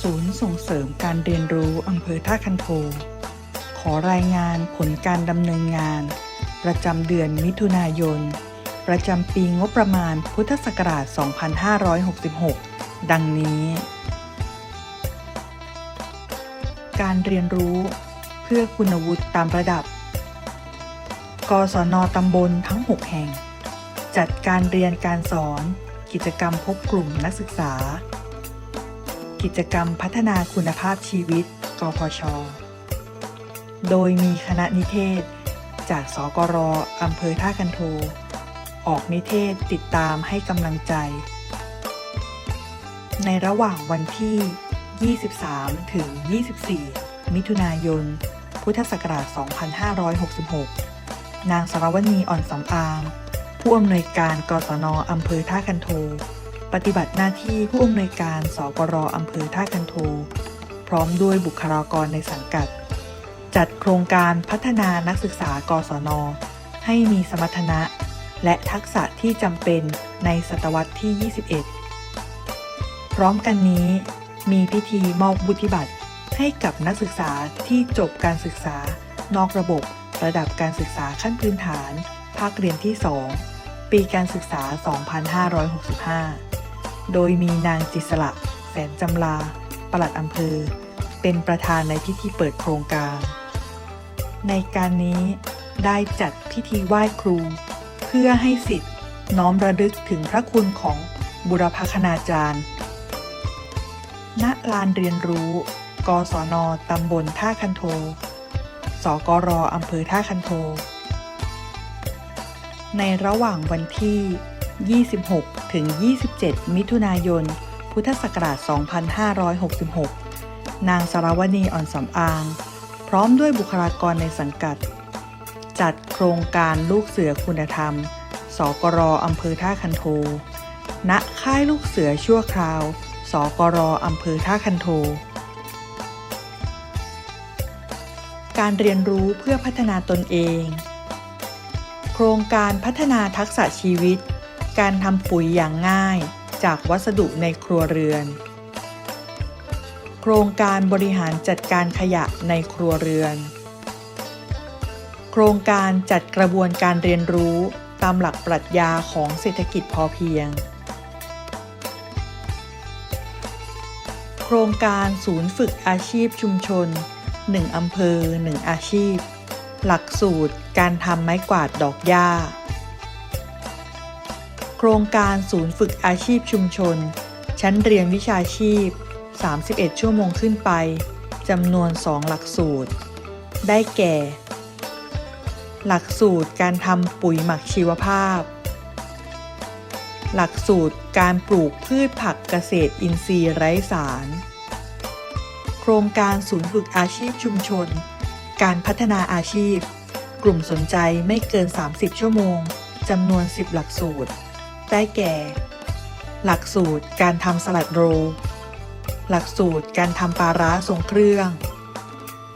ศูนย์ส่งเสริมการเรียนรู้อำเภอท่าคันโท ขอรายงานผลการดำเนินงาน ประจำเดือนมิถุนายน ประจำปีงบประมาณพุทธศักราช 2566 ดังนี้ การเรียนรู้เพื่อคุณวุฒิตามระดับ กศนตำบลทั้ง 6 แห่ง จัดการเรียนการสอน กิจกรรมพบกลุ่มนักศึกษา กิจกรรมพัฒนาคุณภาพชีวิต กพช โดยมีคณะนิเทศ จากสกรอำเภอท่าคันโท ออกนิเทศติดตามให้กำลังใจ ในระหว่างวันที่ 23 ถึง 24 มิถุนายน พุทธศักราช 2566 นางสรวณีอ่อนสำอาง ผู้อำนวยการกศนอำเภอท่าคันโท ปฏิบัติหน้าที่ผู้อำนวยการสกรอำเภอท่าคันโท พร้อมด้วยบุคลากรในสังกัด จัดโครงการพัฒนานักศึกษากศน ให้มีสมรรถนะ และทักษะที่จำเป็นในศตวรรษที่ 21 พร้อมกันนี้ มีพิธีมอบบุธิบัตรให้กับนักศึกษาที่จบการศึกษานอกระบบระดับการศึกษาขั้นพื้นฐาน ภาคเรียนที่ 2 ปีการศึกษา 2565 โดยมีนางจิสละแสนจำลา ปลัดอำเภอ เป็นประธานในพิธีเปิดโครงการ ในการนี้ได้จัดพิธีไหว้ครู เพื่อให้สิทธิ์น้อมระลึกถึงพระคุณของบุรพคณาจารย์ ณ ลานเรียนรู้ กศน ตำบลท่าคันโท สกรอำเภอท่าคันโท ในระหว่างวันที่ 26 ถึง 27 มิถุนายน พุทธศักราช 2566 นางสารวณีอ่อนสำอาง พร้อมด้วยบุคลากรในสังกัด จัดโครงการลูกเสือคุณธรรม สกรอำเภอท่าคันโท ณ ค่ายลูกเสือชั่วคราว สกรอำเภอท่าคันโท การเรียนรู้เพื่อพัฒนาตนเอง โครงการพัฒนาทักษะชีวิต การทำปุ๋ยอย่างง่ายจากวัสดุในครัวเรือน โครงการบริหารจัดการขยะในครัวเรือน โครงการจัดกระบวนการเรียนรู้ตามหลักปรัชญาของเศรษฐกิจพอเพียง โครงการศูนย์ฝึกอาชีพชุมชน 1อำเภอ 1 อาชีพ หลักสูตรการทำไม้กวาดดอกหญ้า รงการศูนย์ฝึกอาชีพชุมชน ชั้นเรียนวิชาชีพ 31 ชั่วโมงขึ้นไปจำนวน 2 หลักสูตร ได้แก่ หลักสูตรการทำปุ๋ยหมักชีวภาพ หลักสูตรการปลูกพืชผักเกษตรอินทรีย์ไร้สาร โครงการศูนย์ฝึกอาชีพชุมชน การพัฒนาอาชีพ กลุ่มสนใจไม่เกิน 30 ชั่วโมงจำนวน 10 หลักสูตร ได้แก่ หลักสูตรการทำสลัดโรลหลักสูตรการทำปลาร้าทรงเครื่อง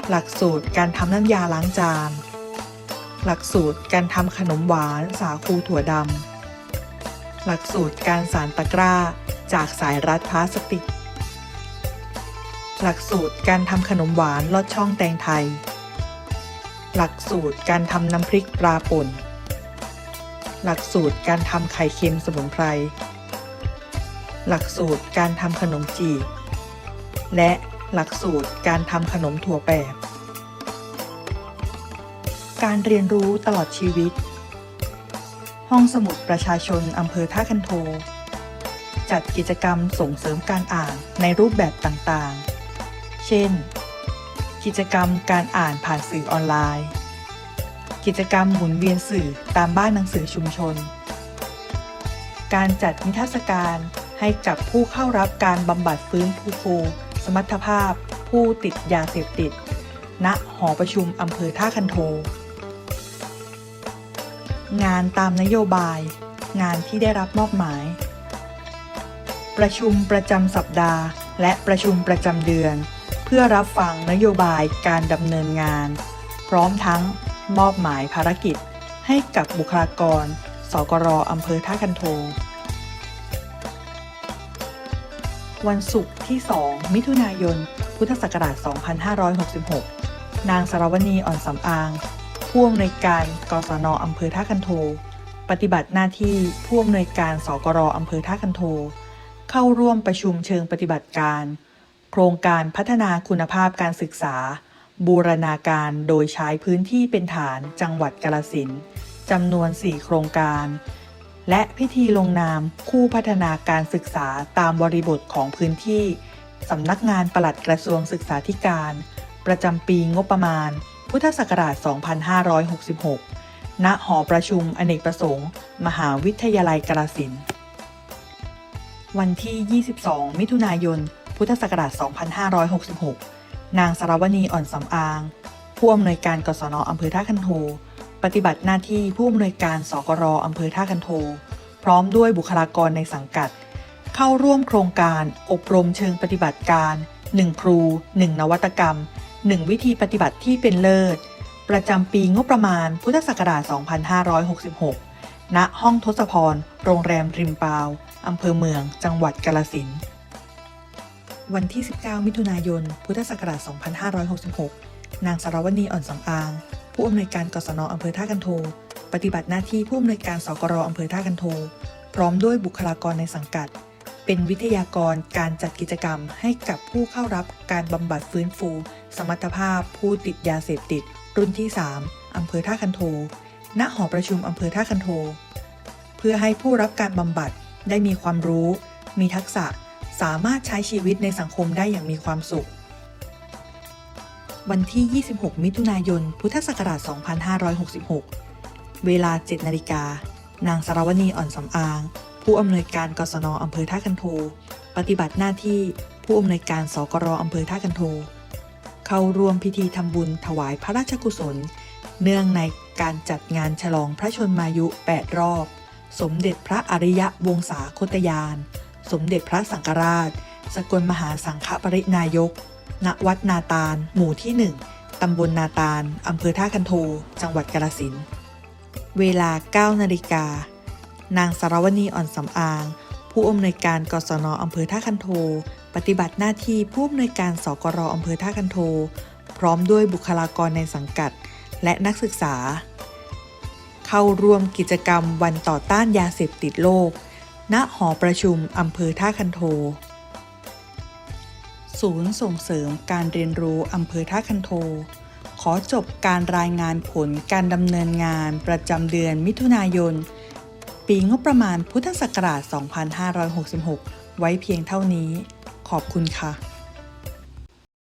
หลักสูตรการทำน้ำยาล้างจาน หลักสูตรการทำขนมหวานสาคูถั่วดำ หลักสูตรการสารตะกร้าจากสายรัดพลาสติก หลักสูตรการทำขนมหวานลอดช่องแตงไทย หลักสูตรการทำน้ำพริกปลาป่น หลักสูตรการทำไข่เค็มสมุนไพร หลักสูตรการทำขนมจีบ และหลักสูตรการทำขนมถั่วแปบ การเรียนรู้ตลอดชีวิต ห้องสมุดประชาชนอำเภอท่าคันโท จัดกิจกรรมส่งเสริมการอ่านในรูปแบบต่างๆ เช่น กิจกรรมการอ่านผ่านสื่อออนไลน์ กิจกรรมหมุนเวียนสื่อตามบ้านหนังสือชุมชน การจัดนิทรรศการให้กับผู้เข้ารับการบำบัดฟื้นฟูสมรรถภาพ ผู้ติดยาเสพติด ณ หอประชุมอำเภอท่าคันโท งานตามนโยบาย งานที่ได้รับมอบหมาย ประชุมประจำสัปดาห์ และประชุมประจำเดือน เพื่อรับฟังนโยบายการดำเนินงาน พร้อมทั้ง มอบหมายภารกิจให้กับบุคลากร สกรอำเภอท่าคันโท วันศุกร์ที่ 2 มิถุนายน พุทธศักราช 2566 นางสารวณีอ่อนสำอาง ผู้อำนวยการกศนอำเภอท่าคันโท ปฏิบัติหน้าที่ผู้อำนวยการ สกรอำเภอท่าคันโท เข้าร่วมประชุมเชิงปฏิบัติการ โครงการพัฒนาคุณภาพการศึกษา บูรณาการโดยใช้พื้นที่เป็นฐานจังหวัดกาลสินจำนวน 4 โครงการ และพิธีลงนามคู่พัฒนาการศึกษาตามบริบทของพื้นที่สำนักงานปลัดกระทรวงศึกษาธิการ ประจำปีงบประมาณ พุทธศักราช 2566 ณ หอประชุมอเนกประสงค์ มหาวิทยาลัยกาลสินวันที่ 22 มิถุนายน พุทธศักราช 2566 นางสารวณีอ่อนสำอาง ผู้อำนวยการกศนอำเภอท่าคันโท ปฏิบัติหน้าที่ผู้อำนวยการสกรอำเภอท่าคันโท พร้อมด้วยบุคลากรในสังกัด เข้าร่วมโครงการอบรมเชิงปฏิบัติการ 1 ครู 1 นวัตกรรม 1 วิธีปฏิบัติที่เป็นเลิศ ประจำปีงบประมาณพุทธศักราช 2566 ณ ห้องทศพร โรงแรมริมปาว อำเภอเมือง จังหวัดกาลสินธุ์ วันที่ 19 มิถุนายน พุทธศักราช 2566 นางสารวณีอ่อนสำอาง ผู้อำนวยการกศนอำเภอท่ากันโท ปฏิบัติหน้าที่ผู้อำนวยการสกรอำเภอท่ากันโท พร้อมด้วยบุคลากรในสังกัด เป็นวิทยากรการจัดกิจกรรมให้กับผู้เข้ารับการบำบัดฟื้นฟู สมรรถภาพ ผู้ติดยาเสพติด รุ่นที่ 3อำเภอท่าคันโท ณ หอประชุมอำเภอท่าคันโท เพื่อให้ผู้รับการบำบัดได้มีความรู้ มีทักษะ สามารถใช้ชีวิตในสังคมได้อย่างมีความสุข วันที่ 26 มิถุนายน พุทธศักราช 2566 เวลา 7 นาฬิกา นางสารวณีอ่อนสำอาง ผู้อำนวยการกศนอำเภอท่าคันโท ปฏิบัติหน้าที่ผู้อำนวยการสกรอำเภอท่าคันโท เข้าร่วมพิธีทำบุญถวายพระราชกุศล เนื่องในการจัดงานฉลองพระชนมายุ 8 รอบ สมเด็จพระอริยะวงศาคตยาน สมเด็จพระสังฆราช สกลมหาสังฆปรินายก ณ วัดนาตาล หมู่ที่ 1 ตำบลนาตาล อำเภอท่าคันโท จังหวัดกาฬสิน เวลา 9 นาฬิกา นางสารวณีอ่อนสำอาง ผู้อำนวยการกศนอำเภอท่าคันโท ปฏิบัติหน้าที่ผู้อำนวยการสกรอำเภอท่าคันโท พร้อมด้วยบุคลากรในสังกัด และนักศึกษา เข้าร่วมกิจกรรมวันต่อต้านยาเสพติดโลก ณหอประชุมอำเภอท่าคันโท ศูนย์ส่งเสริมการเรียนรู้อำเภอท่าคันโท ขอจบการรายงานผลการดำเนินงานประจำเดือนมิถุนายน ปีงบประมาณพุทธศักราช 2566 ไว้เพียงเท่านี้ ขอบคุณค่ะ